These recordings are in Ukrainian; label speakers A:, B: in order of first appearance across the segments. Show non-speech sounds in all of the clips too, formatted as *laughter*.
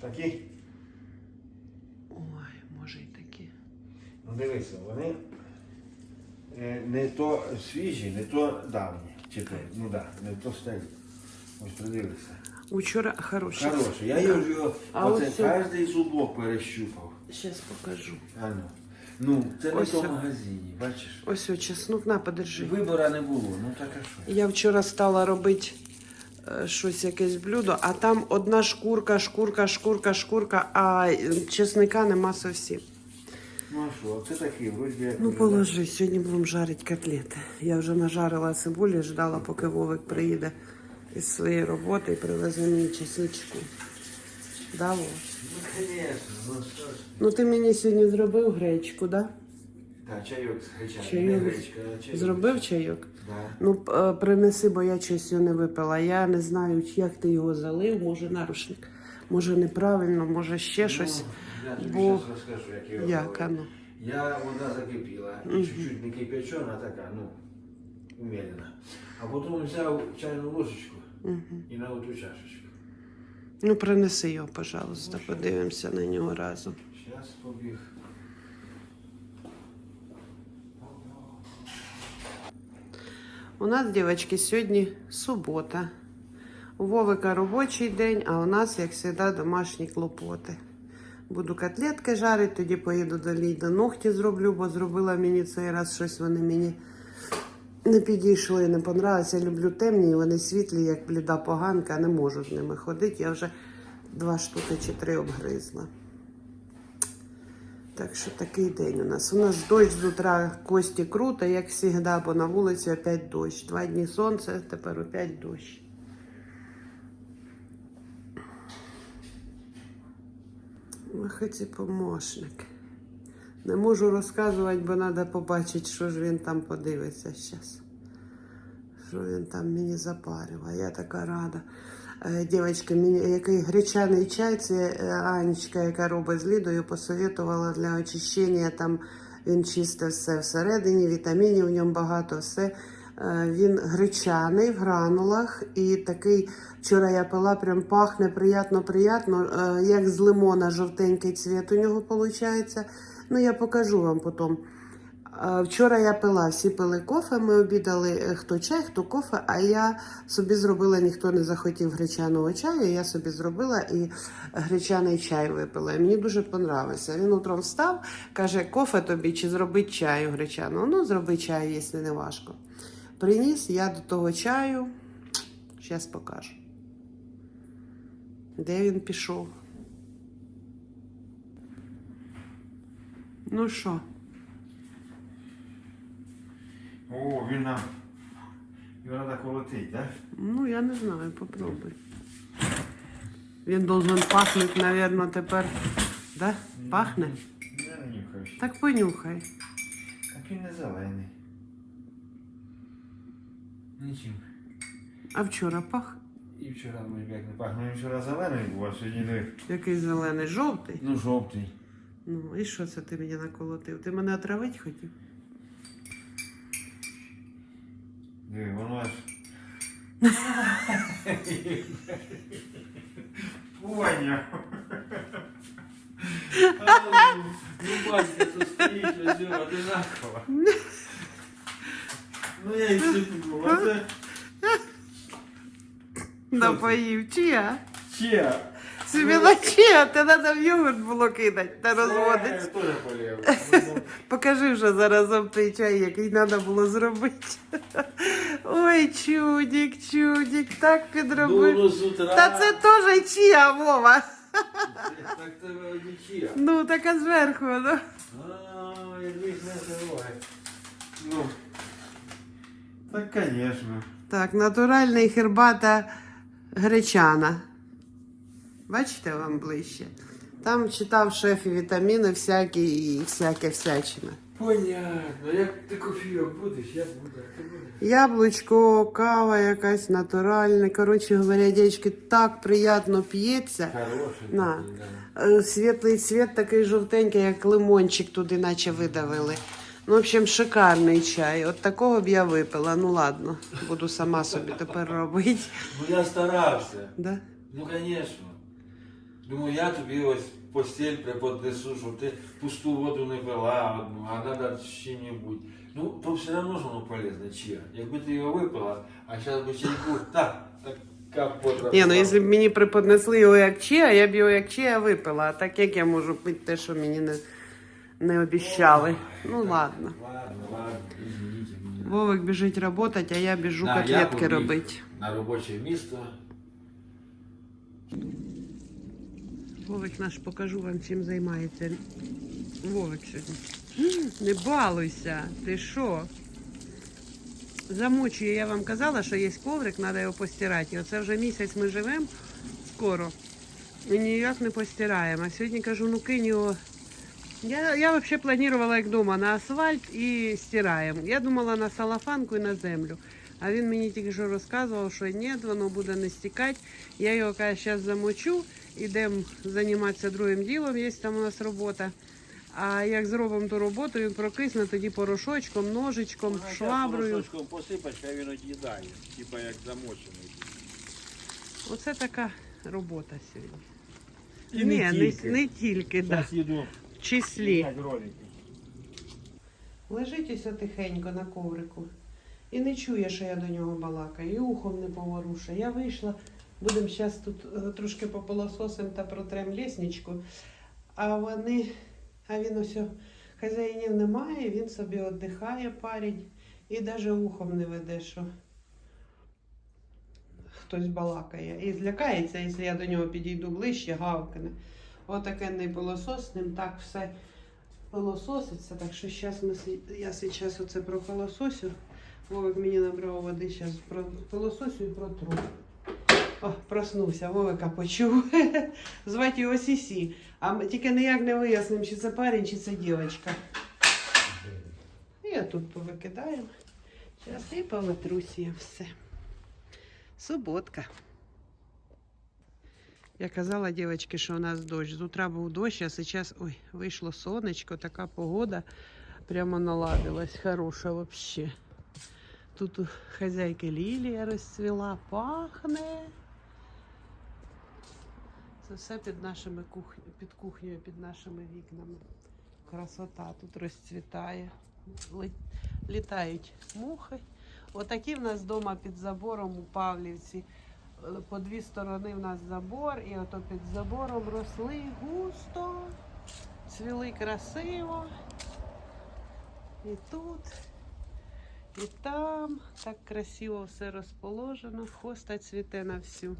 A: Такі?
B: Ой, може й такі.
A: Ну дивися, вони е, не то свіжі, не то давні. То, ну так, да, не то старі. Ось придивися.
B: Учора хороші.
A: Хороший. Я його, його
B: А
A: оце
B: ось
A: кожний зубок перещупав.
B: Зараз покажу.
A: А ну. Ну, це не в магазині, бачиш?
B: Ось о, чеснок, на, подержи.
A: Вибора не було, ну так а що?
B: Я вчора стала робити щось якесь блюдо, а там одна шкурка, шкурка, шкурка, шкурка, а е, чесника нема зовсім.
A: Ну а що, це такі, вроді.
B: Ну положи, сьогодні будемо жарити котлети. Я вже нажарила цибулі, ждала, поки Вовик приїде із своєї роботи і привезе мені чесничку. Да, Вов?
A: Ну, звісно, ну що ж.
B: Ну ти мені сьогодні зробив гречку, да?
A: Так, чайок з.
B: Чайок.
A: Не гречка, а чайок.
B: Зробив чайок?
A: Да.
B: Ну, п- е, принеси, бо я щось його не випила. Я не знаю, чи як ти його залив, може нарушник, може неправильно, може ще щось.
A: Ну, я тобі
B: бо-
A: щас розкажу, як його
B: Як
A: робити.
B: оно?
A: Я вода закипіла, і чуть-чуть не кипячена, така, ну, умерена. А потім взяв чайну ложечку і на оту чашечку.
B: Ну, принеси його, пожалуйста, подивимося на нього разом.
A: Зараз побіг.
B: У нас, дівчатки, сьогодні субота. У Вовика робочий день, а у нас, як завжди, домашні клопоти. Буду котлетки жарити, тоді поїду до Ліди. Ногті зроблю, бо зробила мені цей раз щось вони мені не підійшли, не понравилися. Я люблю темні, вони світлі, як бліда поганка, не можу з ними ходити. Я вже два штуки чи три обгризла. Так що такий день у нас. У нас дощ з утра кості круто, як завжди, бо на вулиці опять дощ. Два дні сонце, тепер опять дощ. І помощник. Не можу розказувати, бо треба побачити, що ж він там подивиться зараз. Що він там мені запарює. Я така рада. Е, Дівчатка, який гречаний чай, це е, Анечка, яка робить з Лідою, посоветувала для очищення. Там він чисте все всередині, вітамінів в ньому багато, все. Е, Він гречаний в гранулах і такий, вчора я пила, прям пахне приятно, приятно, е, як з лимона жовтенький цвіт у нього виходить. Ну, я покажу вам потім. Вчора я пила, всі пили кофе, ми обідали е, хто чай, хто кофе, а я собі зробила, ніхто не захотів гречаного чаю, я собі зробила і гречаний чай випила. І мені дуже понравився. Він утром встав, каже, кофе тобі чи зробити чаю гречаного. Ну, зроби чаю, якщо не важко. Приніс я до того чаю, зараз покажу. Де він пішов? Ну що?
A: О, він нам. Його треба колотити, так?
B: Ну, я не знаю, попробуй. Він должен пахнути, наверное, тепер. Да? Пахне?
A: Я не нюхаю.
B: Так понюхай.
A: Так він не зелений. Нічим.
B: А вчора пах?
A: І вчора ми як не пахнув, він вчора зелений був, а сьогодні не.
B: Який зелений, жовтий.
A: Ну, жовтий.
B: Ну, і що це ти мені наколотив? Ти мене отравити хотів?
A: Диви, воно аж. Поняв. Ну, батька, то стоїть, його одинаково. Ну, я і оце
B: Напоїв. Чия?
A: чия.
B: Собі на ти треба в йогурт було кидати та розводити.
A: Це теж полів. *laughs*
B: Покажи вже заразом той чай, який треба було зробити. *laughs* Ой, чудик, чудик, так підробив.
A: Було з утра.
B: Та це теж чия, Вова. *laughs*
A: Так тебе одні
B: Ну, така зверху, ну.
A: Ну. Так, конечно.
B: Так, натуральний хербата гречана. Бачите вам ближче? Там читав шеф і вітаміни всякі і всяке всячина.
A: Понятно. Як ти кофійок будеш, я буду. а Ти будеш.
B: Яблучко, кава якась натуральна. Коротше говоря, дівчатки, так приємно п'ється.
A: Хороший.
B: На.
A: такий, да.
B: Е, Світлий цвіт такий жовтенький, як лимончик туди наче видавили. Ну, в общем, шикарний чай. От такого б я випила. Ну ладно, буду сама собі тепер робити.
A: Ну я старався.
B: Да?
A: Ну, конечно. Думаю, я тобі ось постіль преподнесу, щоб ти пусту воду не пила одну, а треба що-небудь. Ну, то все одно ж воно полезне, чия. Якби ти його випила, а зараз би чайку, так, така подра.
B: Ні, ну якщо б мені преподнесли його як чия, я б його як чия випила. А так як я можу пити те, що мені не, не обіщали. Ну ладно.
A: Ладно, ладно, извините мене.
B: Вовик біжить працювати, а я біжу
A: Да, я
B: котлетки
A: побіг.
B: робити.
A: На робоче місто.
B: Вовик наш покажу вам, чим займається. Вовик сьогодні. Не балуйся, ти що? Замочує, я вам казала, що є коврик, треба його постирати. Оце вже місяць ми живемо скоро. І ніяк не постираємо. А сьогодні кажу, ну кинь його. Я, я взагалі планувала як вдома на асфальт і стираємо. Я думала на салафанку і на землю. А він мені тільки що розказував, що ні, воно буде не стікати. Я його зараз замочу, ідемо займатися другим ділом, є там у нас робота. А як зробимо ту роботу, він прокисне тоді порошочком, ножичком, шваброю.
C: Порошочком посипать, хай він од'їдає, типа як замочений.
B: Оце така робота сьогодні.
C: І не
B: Ні,
C: тільки.
B: не, не тільки, да.
C: Зараз їду
B: в числі.
C: ролики.
B: Лежить ось тихенько на коврику і не чує, що я до нього балакаю, і ухом не поворушує. Я вийшла, будемо зараз тут е, трошки пополососим та протрем лісничку, а вони, а він ось хазяїнів немає, він собі віддихає парень і навіть ухом не веде, що хтось балакає. І злякається, якщо я до нього підійду ближче, гавкне. Отакенний пилосос, ним так все пилососиться. Так що зараз ми, я зараз оце пропилососю. Вовик мені набрав води, зараз пилососю і протру. О, проснувся, Вовика почув. *laughs* Звати його Сісі. А ми тільки ніяк не вияснимо, чи це парень, чи це дівчинка. І тут повикидаємо. Зараз і повитрусіємо все. Суботка. Я казала дівчатки, що у нас дощ. З утра був дощ, а зараз ой, вийшло сонечко, така погода прямо наладилась. Хороша взагалі. Тут у хазяйки лілія розцвіла, пахне. Це все під нашими кухні, під кухнею, під нашими вікнами. Красота тут розцвітає. Літають мухи. Отакі в нас вдома під забором у Павлівці. Е, По дві сторони в нас забор, і ото під забором росли густо, цвіли красиво. І тут, і там так красиво все розположено, хоста цвіте на всю.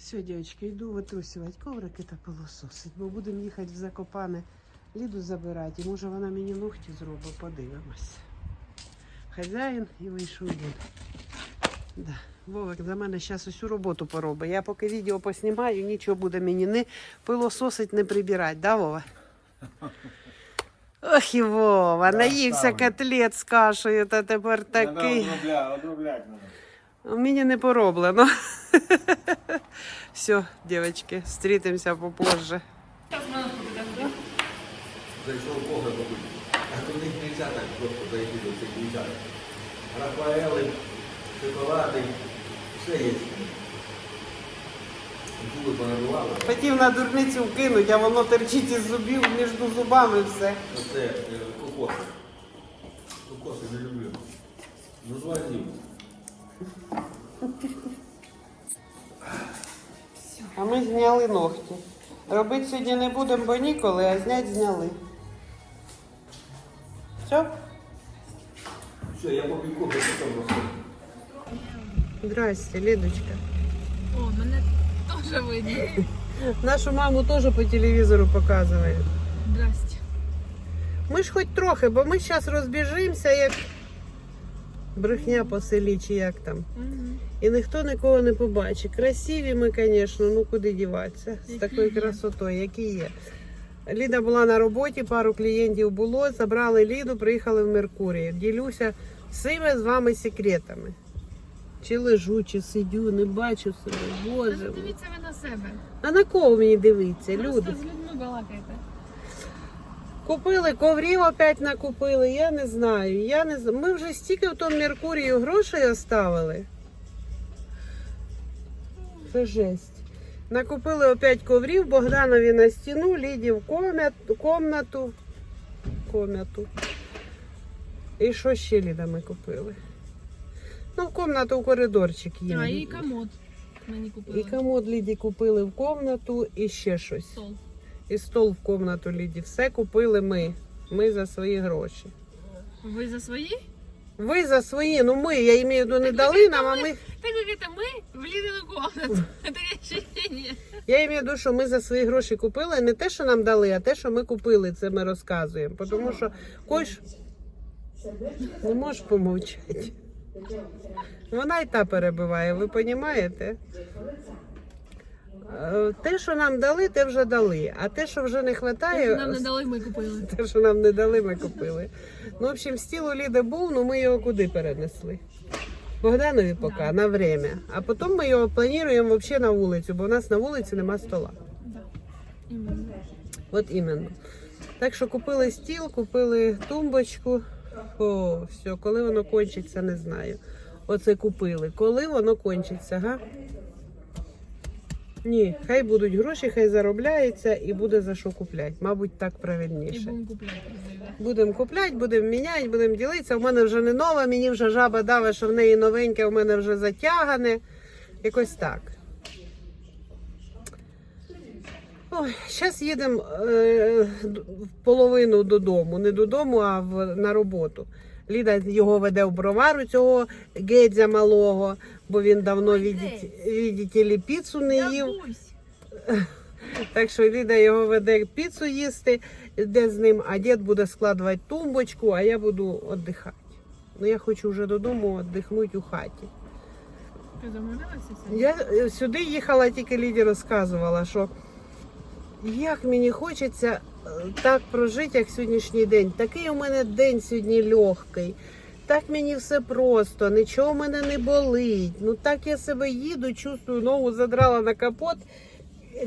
B: Все, дівчатки, йду витрусювати коврики та пилососить, бо будемо їхати в Закопане Ліду забирати. І може вона мені ногті зробить, подивимось. Хазяїн і вийшов він. Да. Вовик за мене зараз усю роботу поробить. Я поки відео поснімаю, нічого буде мені не пилососить, не прибирати, да, Вова? *laughs* Ох і Вова,
C: Да,
B: наївся котлет з кашею, та тепер такий.
C: Треба обробляти надо.
B: Мені не пороблено. *laughs* Все, дівчатки, зустрітимося попозже.
A: Зайшов погреб побити. А то них не можна так просто зайти до цих дівчат. Рафаели, шоколади, все є. Зуби понабивали.
B: Хотів на дурницю вкинути, а воно терчить із зубів між зубами все.
A: Оце е, кокоси. Кокоси не люблю. Ну звозив.
B: А ми зняли ногті. Робити сьогодні не будемо, бо ніколи, а зняти зняли. Все?
A: Все, я попів кофе, потім.
B: Здрасте, Лідочка.
D: О, мене теж видно.
B: Нашу маму теж по телевізору показують.
D: Здрасте.
B: Ми ж хоч трохи, бо ми зараз розбіжимося, як брехня по селі чи як там.
D: Угу.
B: І ніхто нікого не побачить. Красиві ми, звісно, ну куди діватися з такою красотою, які є. Ліда була на роботі, пару клієнтів було, забрали Ліду, приїхали в Меркурій. Ділюся всіми з вами секретами. Чи лежу, чи сидю, не бачу себе. Боже. мій.
D: Дивіться ви на себе.
B: А на кого мені дивиться,
D: Просто
B: люди?
D: з людьми балакайте.
B: Купили коврів опять накупили, я не знаю. Я не знаю. Ми вже стільки в тому Меркурію грошей оставили. Це жесть. Накупили опять коврів Богданові на стіну, Ліді в комнату, комнату. І що ще Ліда ми купили? Ну, в комнату в коридорчик їм.
D: А, і комод мені купили.
B: І комод Ліді купили в комнату і ще щось.
D: Стол.
B: І стол в комнату Ліді. Все купили ми. Ми за свої гроші.
D: Ви за свої?
B: Ви за свої, ну ми, я маю в виду, не дали нам, а ми.
D: Так це ми в Лідину комнату. *laughs*
B: Я маю в виду, що ми за свої гроші купили не те, що нам дали, а те, що ми купили, це ми розказуємо. Тому що кош не можеш помовчати. Вона й та перебиває, ви розумієте? Е, Те, що нам дали, те вже дали. А те, що вже не вистачає,
D: Нам не дали, ми купили. *laughs*
B: те, що нам не дали, ми купили. Ну, в общем, стіл у Ліди був, ну ми його куди перенесли? Богданові поки,
D: Да.
B: на время. А потім ми його плануємо взагалі на вулицю, бо у нас на вулиці нема стола.
D: Да. Іменно.
B: От іменно. Так що купили стіл, купили тумбочку. О, все, коли воно кончиться, не знаю. Оце купили. Коли воно кончиться, га? Ні, хай будуть гроші, хай заробляється і буде за що купляти. Мабуть, так правильніше.
D: будемо купляти.
B: Будемо купляти, будемо міняти, будемо ділитися. У мене вже не нова, мені вже жаба дава, що в неї новеньке, у мене вже затягане. Якось так. Ой, зараз їдемо е, в половину додому. Не додому, а в, на роботу. Ліда його веде в бровару, цього гедзя малого, бо він давно відіть, відітілі піцу не їв. *laughs* Так що Ліда його веде піцу їсти, де з ним, а дід буде складувати тумбочку, а я буду віддихати. Ну я хочу вже додому віддихнути у хаті.
D: Ти замовлялася?
B: Я е, сюди їхала, тільки Ліді розказувала, що як мені хочеться е, так прожити, як сьогоднішній день. Такий у мене день сьогодні легкий. Так мені все просто, нічого в мене не болить. Ну так я себе їду, чувствую, ногу задрала на капот.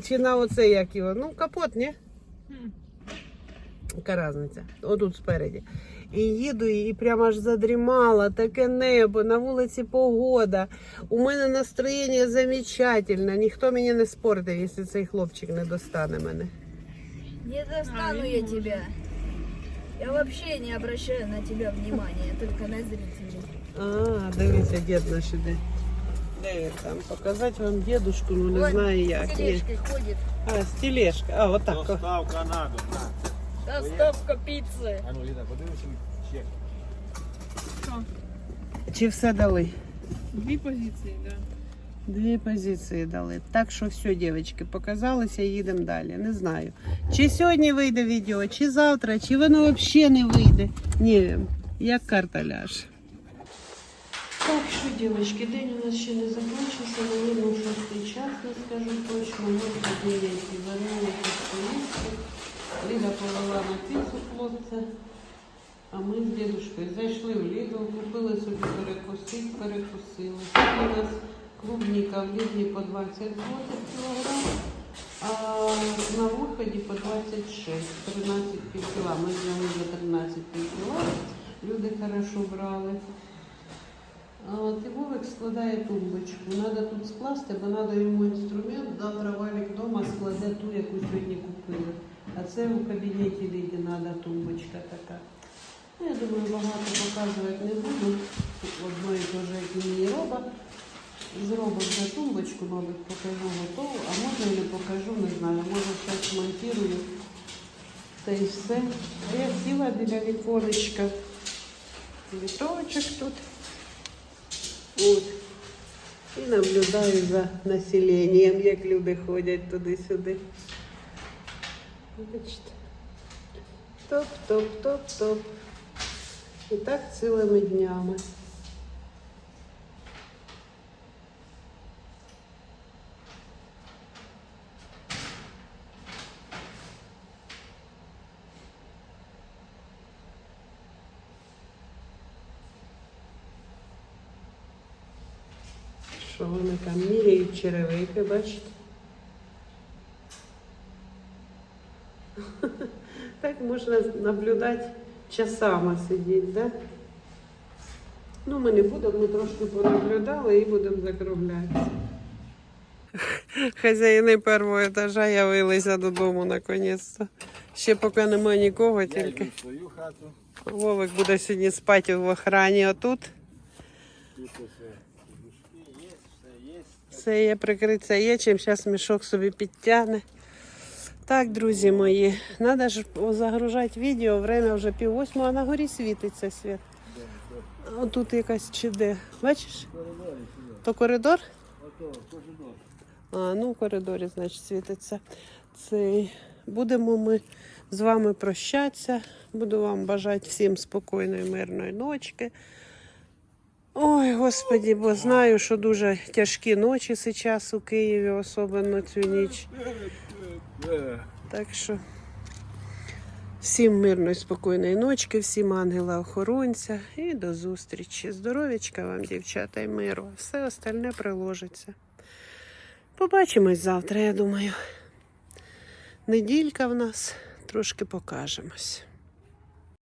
B: Чи на оце як його? Ну, капот, ні? Яка різниця? Отут спереді. І їду, і прямо аж задрімала, таке небо, на вулиці погода. У мене настроєння замечательне. Ніхто мені не спортив, якщо цей хлопчик не достане мене.
E: Не достану
D: А,
E: я
D: не
E: тебя. Я вообще не обращаю на тебя внимания, только на зрителей.
B: А, дивіться, дід наш іде. Де він там? Показати вам дідушку, ну не
E: Вон,
B: знаю як.
E: С
B: Ні.
E: тележкой ходит.
B: А, з тележка. А, отак. о.
C: Доставка на дом. на.
E: Доставка пиццы.
C: А ну, Ліда, подивися чек.
D: Що?
B: Чи все дали?
D: Дві позиції, так.
B: Дві позиції дали. Так що все, дівчатки, показалися, їдемо далі. Не знаю. Чи сьогодні вийде відео, чи завтра, чи воно взагалі не вийде. Ні, як карта ляже. Так що, дівчатки, день у нас ще не закінчився, наверное, шостий час, не скажу точно. Ми подіяті вареники поїсти. Ліда повела на піцу хлопця. А ми з дідушкою зайшли в Ліду, купили собі перекусити, перекусили. У нас клубніка в Ліді по 20 злотих кілограм, а на виході по 26, 13 пів. Ми взяли за 13 пів. Люди хорошо брали. А от і Вовик складає тумбочку. Треба тут скласти, бо треба йому інструмент. Завтра Валік вдома складе ту, яку сьогодні купили. А це у кабінеті Ліді треба тумбочка така. Я думаю, багато показувати не буду. Одно і те же, як мені роба. Зробимо за тумбочку, мабуть, покажу готову, а може і не покажу, не знаю. Може зараз монтирую. Та і все. А я сіла біля віконечка. Вітовочок тут. От. І наблюдаю за населенням, як люди ходять туди-сюди. Бачите. Топ-топ-топ-топ. І так цілими днями. Що вони там міряють черевики, бачите? *laughs* Так можна наблюдати часами сидіти, да? Ну, ми не будемо, ми трошки понаблюдали і будемо закруглятися. *laughs* Хазяїни першого етажа явилися додому наконець-то. Ще поки немає нікого, тільки
C: свою хату.
B: Вовик буде сьогодні спати в охрані отут.
C: Тут усе. Подушки є, все є.
B: Все є, чим зараз мішок собі підтягне. Так, друзі мої, треба ж загружати відео, время вже пів восьмого, а на горі світиться світ. А тут якась чи де. Бачиш? То коридор? А, ну в коридорі, значить, світиться. Цей. Будемо ми з вами прощатися. Буду вам бажати всім спокійної, мирної ночки. Ой, господі, бо знаю, що дуже тяжкі ночі зараз у Києві, особливо цю ніч. Так що всім мирної, спокійної ночки, всім ангела-охоронця і до зустрічі. Здоров'ячка вам, дівчата, і миру. Все остальне приложиться. Побачимось завтра, я думаю. Неділька в нас, трошки покажемось.